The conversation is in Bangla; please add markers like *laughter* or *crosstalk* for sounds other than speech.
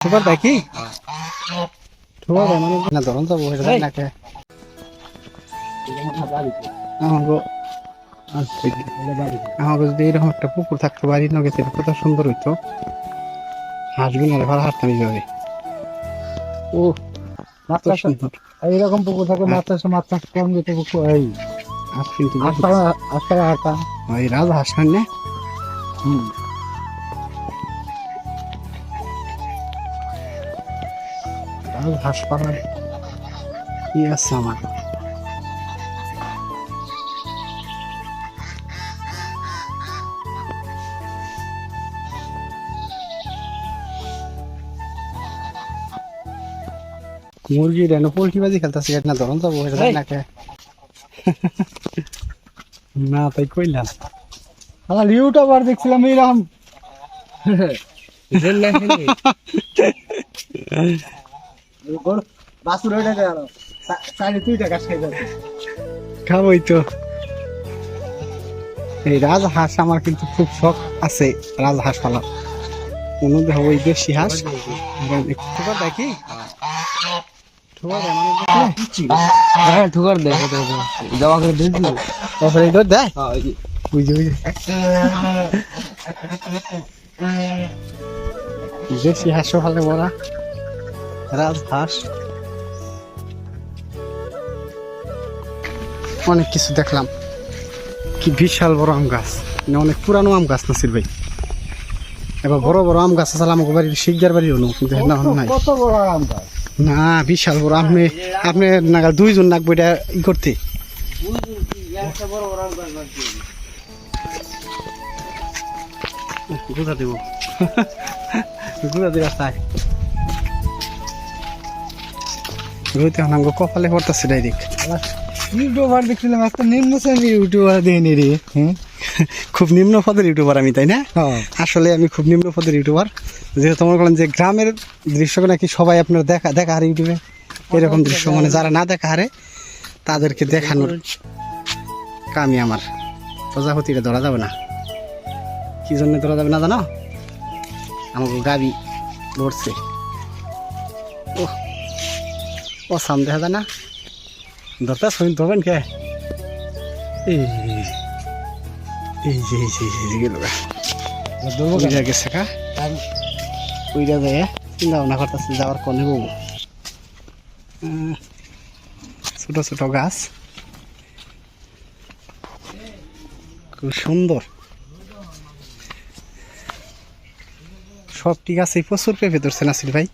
ঠোকার দেয় কি? ঠোকার দেয় মানে না ধরুন যাব এটা দেয় না কে আমাকে যদি এরকম একটা পুকুর থাকতো বাড়ির নগে তাহলে কত সুন্দর হইতো। হাসবি না ভালো হাঁটতাম এইভাবে। ও কত সুন্দর। এইরকম পুকুর থাকে মাছ চাষে মাছ চাষ কম যেত পুকুর? এই আজ কিন্তু আটটা আটটা ওই রাজ হাসান না? হুম। রাজ হাসপাতাল। কি আছে আমার? মুরগি রেনো পোল্ট্রি বাজি খেলতেছে না ধরুন যাব দেয় না কে না তাই কইলাম। আমার ইউটিউবার দেখছিলাম এইরকম। *laughs* *laughs* বাসুর ওইটা গেল। সাড়ে দুই টাকা খাই যাচ্ছে খাবই তো। এই রাজ হাঁস আমার কিন্তু খুব শখ আছে রাজ হাঁস পালার কোনো ওই দেশি হাঁস। দেয় মানে ঠুকার করে তারপরে দেয়? বুঝে বুঝে দেশি হাঁসও ভালো বড়া রাজ হাঁস অনেক কিছু দেখলাম। কি বিশাল বড় আম গাছ। মানে অনেক পুরানো আম গাছ নাসির ভাই। এবার বড় বড় আম গাছ আছে আমাকে বাড়ির শিকদার বাড়ি হলো কিন্তু না নাই। কত বড় গাছ? না বিশাল বড় আপনি আপনি নাগাল দুইজন নাকবো এটা ই করতে। গুজা দেব। গুজা দেওয়া চাই রোহিত এখন আমাকে কপালে পড়তেছে ডাইরেক্ট। ইউটিউবার দেখছিলাম একটা নিম্ন শ্রেণির ইউটিউবার দেয়নি রে হ্যাঁ *laughs* খুব নিম্ন পদের ইউটিউবার আমি তাই না? আসলে আমি খুব নিম্ন পদের ইউটিউবার। যেহেতু মনে করেন যে গ্রামের দৃশ্য নাকি সবাই আপনার দেখা দেখা হারে ইউটিউবে। এরকম দৃশ্য মানে যারা না দেখা হারে তাদেরকে দেখানোর কামি আমার। প্রজাপতিটা ধরা যাবে না। কি জন্য ধরা যাবে না জানো? আমাকে গাবি ধরছে। ও ও সাম দেখা যায় না। ধরতে শুনি ধরবেন কে? এই এই যে এই যে এই যে গেল গা ধরবো উইরা গেছে কা? উইরা যায় চিন্তা ভাবনা করতেছে যাওয়ার কনে বউ ছোট ছোট গাছ। খুব সুন্দর। সব ঠিক আছে প্রচুর পেঁপে ধরছে নাসির ভাই।